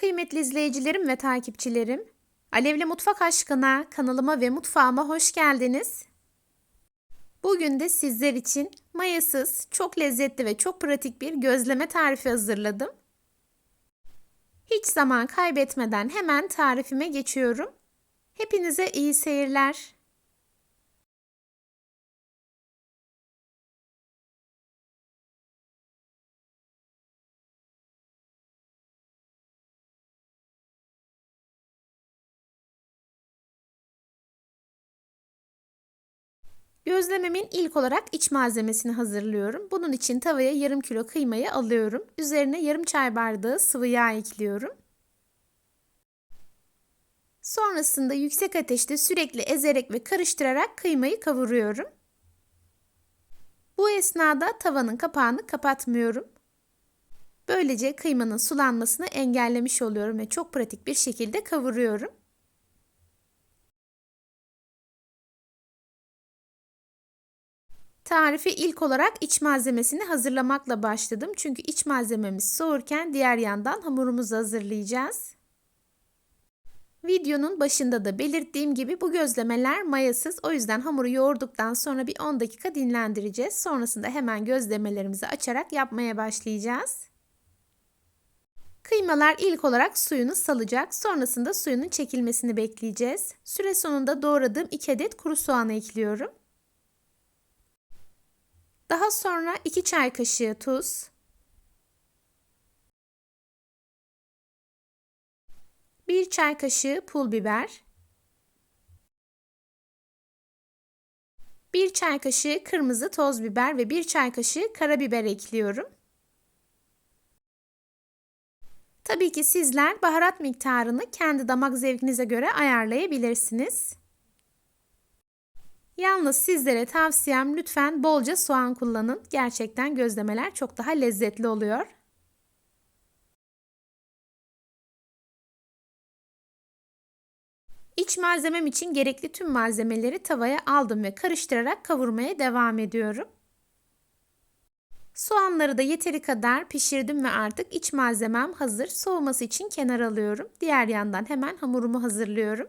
Kıymetli izleyicilerim ve takipçilerim, Alevli Mutfak Aşkına kanalıma ve mutfağıma hoş geldiniz. Bugün de sizler için mayasız, çok lezzetli ve çok pratik bir gözleme tarifi hazırladım. Hiç zaman kaybetmeden hemen tarifime geçiyorum. Hepinize iyi seyirler. Gözlememin ilk olarak iç malzemesini hazırlıyorum. Bunun için tavaya yarım kilo kıymayı alıyorum. Üzerine yarım çay bardağı sıvı yağ ekliyorum. Sonrasında yüksek ateşte sürekli ezerek ve karıştırarak kıymayı kavuruyorum. Bu esnada tavanın kapağını kapatmıyorum. Böylece kıymanın sulanmasını engellemiş oluyorum ve çok pratik bir şekilde kavuruyorum. Tarifi ilk olarak iç malzemesini hazırlamakla başladım. Çünkü iç malzememiz soğurken diğer yandan hamurumuzu hazırlayacağız. Videonun başında da belirttiğim gibi bu gözlemeler mayasız. O yüzden hamuru yoğurduktan sonra bir 10 dakika dinlendireceğiz. Sonrasında hemen gözlemelerimizi açarak yapmaya başlayacağız. Kıymalar ilk olarak suyunu salacak. Sonrasında suyunun çekilmesini bekleyeceğiz. Süre sonunda doğradığım 2 adet kuru soğanı ekliyorum. Daha sonra 2 çay kaşığı tuz, 1 çay kaşığı pul biber, 1 çay kaşığı kırmızı toz biber ve 1 çay kaşığı karabiber ekliyorum. Tabii ki sizler baharat miktarını kendi damak zevkinize göre ayarlayabilirsiniz. Yalnız sizlere tavsiyem lütfen bolca soğan kullanın. Gerçekten gözlemeler çok daha lezzetli oluyor. İç malzemem için gerekli tüm malzemeleri tavaya aldım ve karıştırarak kavurmaya devam ediyorum. Soğanları da yeteri kadar pişirdim ve artık iç malzemem hazır. Soğuması için kenara alıyorum. Diğer yandan hemen hamurumu hazırlıyorum.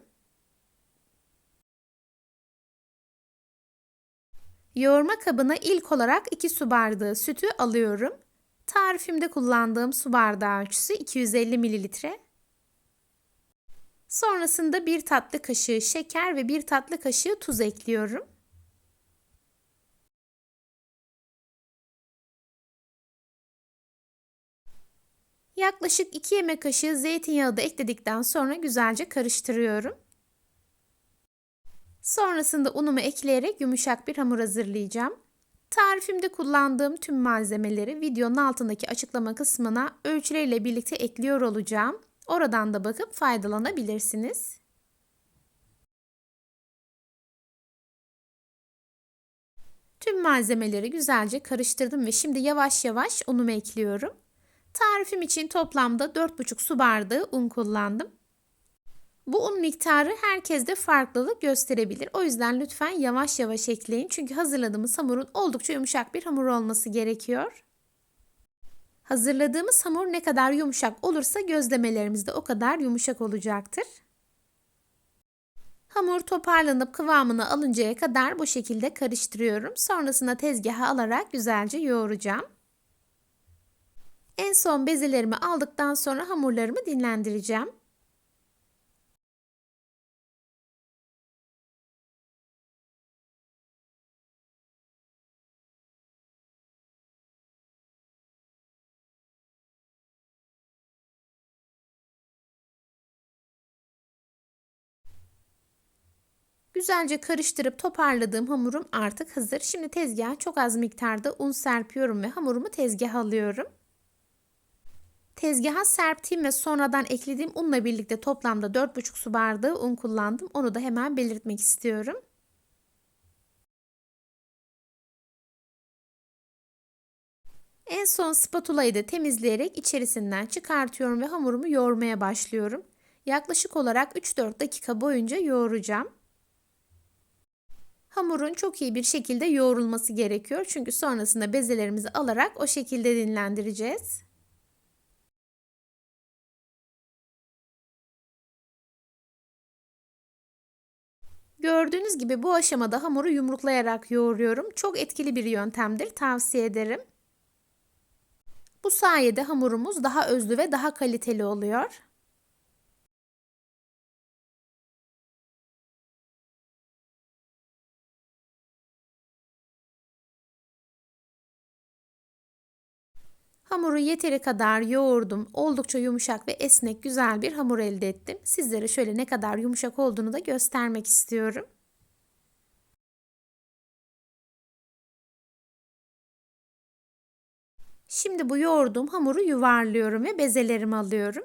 Yoğurma kabına ilk olarak 2 su bardağı sütü alıyorum. Tarifimde kullandığım su bardağı ölçüsü 250 mililitre. Sonrasında 1 tatlı kaşığı şeker ve 1 tatlı kaşığı tuz ekliyorum. Yaklaşık 2 yemek kaşığı zeytinyağı da ekledikten sonra güzelce karıştırıyorum. Sonrasında unumu ekleyerek yumuşak bir hamur hazırlayacağım. Tarifimde kullandığım tüm malzemeleri videonun altındaki açıklama kısmına ölçüleriyle birlikte ekliyor olacağım. Oradan da bakıp faydalanabilirsiniz. Tüm malzemeleri güzelce karıştırdım ve şimdi yavaş yavaş unumu ekliyorum. Tarifim için toplamda 4,5 su bardağı un kullandım. Bu un miktarı herkeste farklılık gösterebilir. O yüzden lütfen yavaş yavaş ekleyin. Çünkü hazırladığımız hamurun oldukça yumuşak bir hamur olması gerekiyor. Hazırladığımız hamur ne kadar yumuşak olursa gözlemelerimiz de o kadar yumuşak olacaktır. Hamur toparlanıp kıvamını alıncaya kadar bu şekilde karıştırıyorum. Sonrasında tezgaha alarak güzelce yoğuracağım. En son bezelerimi aldıktan sonra hamurlarımı dinlendireceğim. Güzelce karıştırıp toparladığım hamurum artık hazır. Şimdi tezgaha çok az miktarda un serpiyorum ve hamurumu tezgaha alıyorum. Tezgaha serptiğim ve sonradan eklediğim unla birlikte toplamda 4,5 su bardağı un kullandım. Onu da hemen belirtmek istiyorum. En son spatulayı da temizleyerek içerisinden çıkartıyorum ve hamurumu yoğurmaya başlıyorum. Yaklaşık olarak 3-4 dakika boyunca yoğuracağım. Hamurun çok iyi bir şekilde yoğrulması gerekiyor. Çünkü sonrasında bezelerimizi alarak o şekilde dinlendireceğiz. Gördüğünüz gibi bu aşamada hamuru yumruklayarak yoğuruyorum. Çok etkili bir yöntemdir. Tavsiye ederim. Bu sayede hamurumuz daha özlü ve daha kaliteli oluyor. Hamuru yeteri kadar yoğurdum. Oldukça yumuşak ve esnek güzel bir hamur elde ettim. Sizlere şöyle ne kadar yumuşak olduğunu da göstermek istiyorum. Şimdi bu yoğurduğum hamuru yuvarlıyorum ve bezelerimi alıyorum.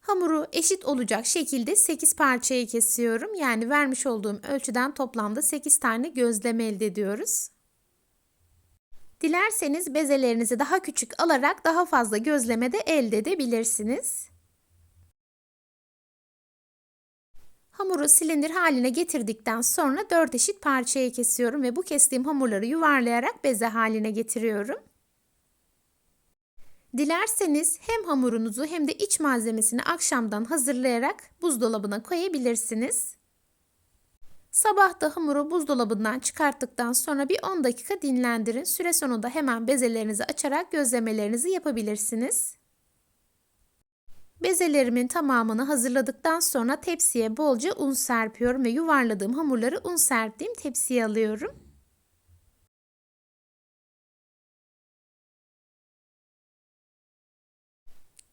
Hamuru eşit olacak şekilde 8 parçaya kesiyorum. Yani vermiş olduğum ölçüden toplamda 8 tane gözleme elde ediyoruz. Dilerseniz bezelerinizi daha küçük alarak daha fazla gözleme de elde edebilirsiniz. Hamuru silindir haline getirdikten sonra 4 eşit parçaya kesiyorum ve bu kestiğim hamurları yuvarlayarak beze haline getiriyorum. Dilerseniz hem hamurunuzu hem de iç malzemesini akşamdan hazırlayarak buzdolabına koyabilirsiniz. Sabah da hamuru buzdolabından çıkarttıktan sonra bir 10 dakika dinlendirin. Süre sonunda hemen bezelerinizi açarak gözlemelerinizi yapabilirsiniz. Bezelerimin tamamını hazırladıktan sonra tepsiye bolca un serpiyorum ve yuvarladığım hamurları un serptiğim tepsiye alıyorum.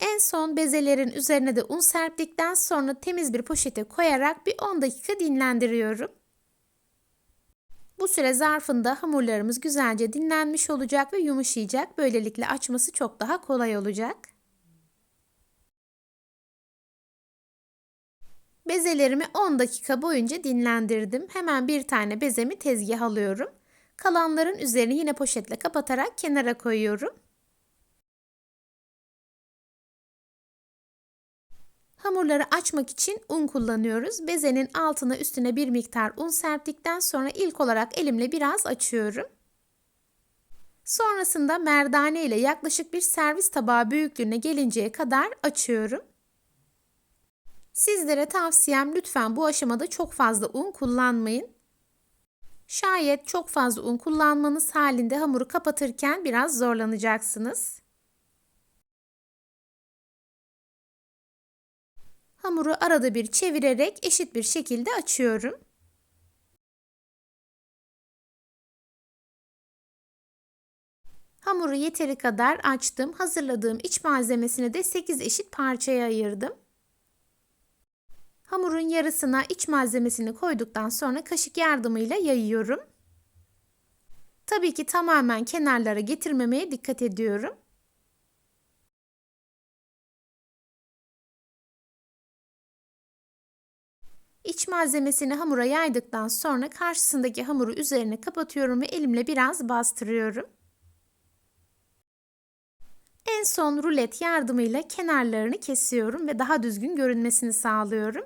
En son bezelerin üzerine de un serptikten sonra temiz bir poşete koyarak bir 10 dakika dinlendiriyorum. Bu süre zarfında hamurlarımız güzelce dinlenmiş olacak ve yumuşayacak. Böylelikle açması çok daha kolay olacak. Bezelerimi 10 dakika boyunca dinlendirdim. Hemen bir tane bezemi tezgah alıyorum. Kalanların üzerini yine poşetle kapatarak kenara koyuyorum. Hamurları açmak için un kullanıyoruz. Bezenin altına üstüne bir miktar un serptikten sonra ilk olarak elimle biraz açıyorum. Sonrasında merdane ile yaklaşık bir servis tabağı büyüklüğüne gelinceye kadar açıyorum. Sizlere tavsiyem lütfen bu aşamada çok fazla un kullanmayın. Şayet çok fazla un kullanmanız halinde hamuru kapatırken biraz zorlanacaksınız. Hamuru arada bir çevirerek eşit bir şekilde açıyorum. Hamuru yeteri kadar açtım. Hazırladığım iç malzemesini de 8 eşit parçaya ayırdım. Hamurun yarısına iç malzemesini koyduktan sonra kaşık yardımıyla yayıyorum. Tabii ki tamamen kenarlara getirmemeye dikkat ediyorum. İç malzemesini hamura yaydıktan sonra karşısındaki hamuru üzerine kapatıyorum ve elimle biraz bastırıyorum. En son rulet yardımıyla kenarlarını kesiyorum ve daha düzgün görünmesini sağlıyorum.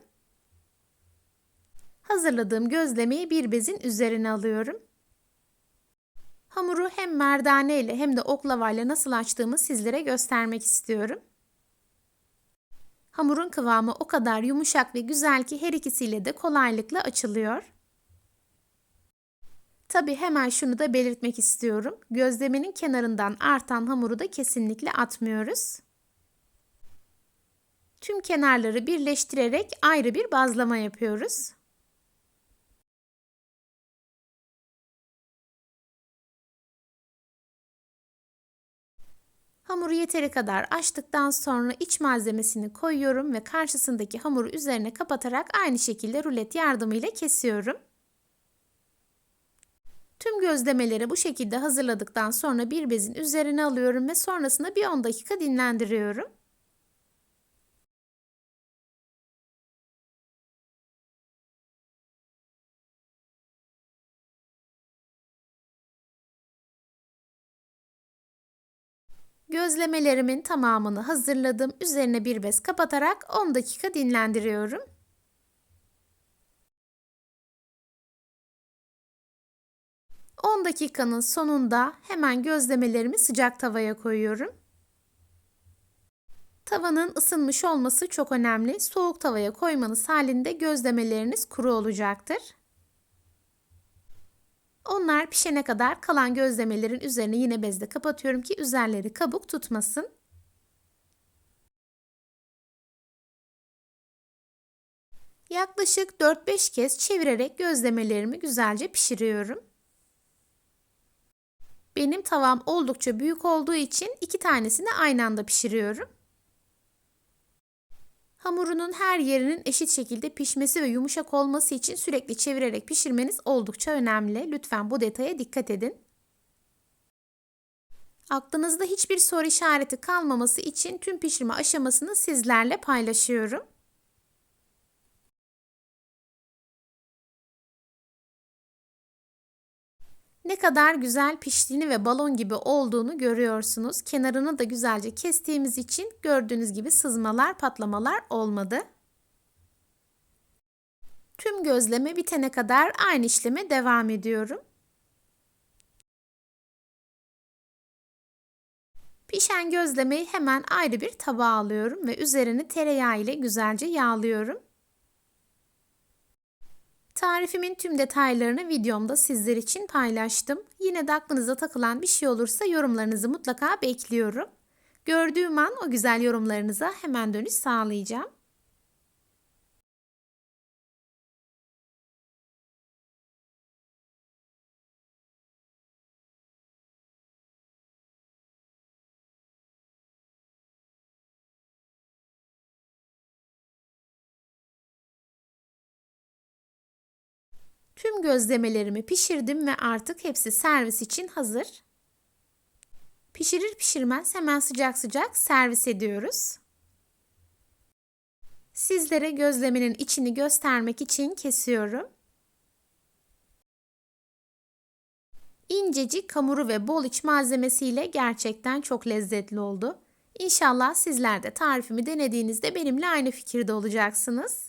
Hazırladığım gözlemeyi bir bezin üzerine alıyorum. Hamuru hem merdane ile hem de oklava ile nasıl açtığımı sizlere göstermek istiyorum. Hamurun kıvamı o kadar yumuşak ve güzel ki her ikisiyle de kolaylıkla açılıyor. Tabi hemen şunu da belirtmek istiyorum. Gözlemenin kenarından artan hamuru da kesinlikle atmıyoruz. Tüm kenarları birleştirerek ayrı bir bazlama yapıyoruz. Hamuru yeteri kadar açtıktan sonra iç malzemesini koyuyorum ve karşısındaki hamuru üzerine kapatarak aynı şekilde rulet yardımıyla kesiyorum. Tüm gözlemeleri bu şekilde hazırladıktan sonra bir bezin üzerine alıyorum ve sonrasında bir 10 dakika dinlendiriyorum. Gözlemelerimin tamamını hazırladım. Üzerine bir bez kapatarak 10 dakika dinlendiriyorum. Dakikanın sonunda hemen gözlemelerimi sıcak tavaya koyuyorum. Tavanın ısınmış olması çok önemli. Soğuk tavaya koymanız halinde gözlemeleriniz kuru olacaktır. Onlar pişene kadar kalan gözlemelerin üzerine yine bezle kapatıyorum ki üzerleri kabuk tutmasın. Yaklaşık 4-5 kez çevirerek gözlemelerimi güzelce pişiriyorum. Benim tavam oldukça büyük olduğu için iki tanesini aynı anda pişiriyorum. Hamurunun her yerinin eşit şekilde pişmesi ve yumuşak olması için sürekli çevirerek pişirmeniz oldukça önemli. Lütfen bu detaya dikkat edin. Aklınızda hiçbir soru işareti kalmaması için tüm pişirme aşamasını sizlerle paylaşıyorum. Ne kadar güzel piştiğini ve balon gibi olduğunu görüyorsunuz. Kenarını da güzelce kestiğimiz için gördüğünüz gibi sızmalar, patlamalar olmadı. Tüm gözleme bitene kadar aynı işleme devam ediyorum. Pişen gözlemeyi hemen ayrı bir tabağa alıyorum ve üzerini tereyağı ile güzelce yağlıyorum. Tarifimin tüm detaylarını videomda sizler için paylaştım. Yine de aklınıza takılan bir şey olursa yorumlarınızı mutlaka bekliyorum. Gördüğüm an o güzel yorumlarınıza hemen dönüş sağlayacağım. Tüm gözlemelerimi pişirdim ve artık hepsi servis için hazır. Pişirir pişirmez hemen sıcak sıcak servis ediyoruz. Sizlere gözlemenin içini göstermek için kesiyorum. İncecik hamuru ve bol iç malzemesiyle gerçekten çok lezzetli oldu. İnşallah sizler de tarifimi denediğinizde benimle aynı fikirde olacaksınız.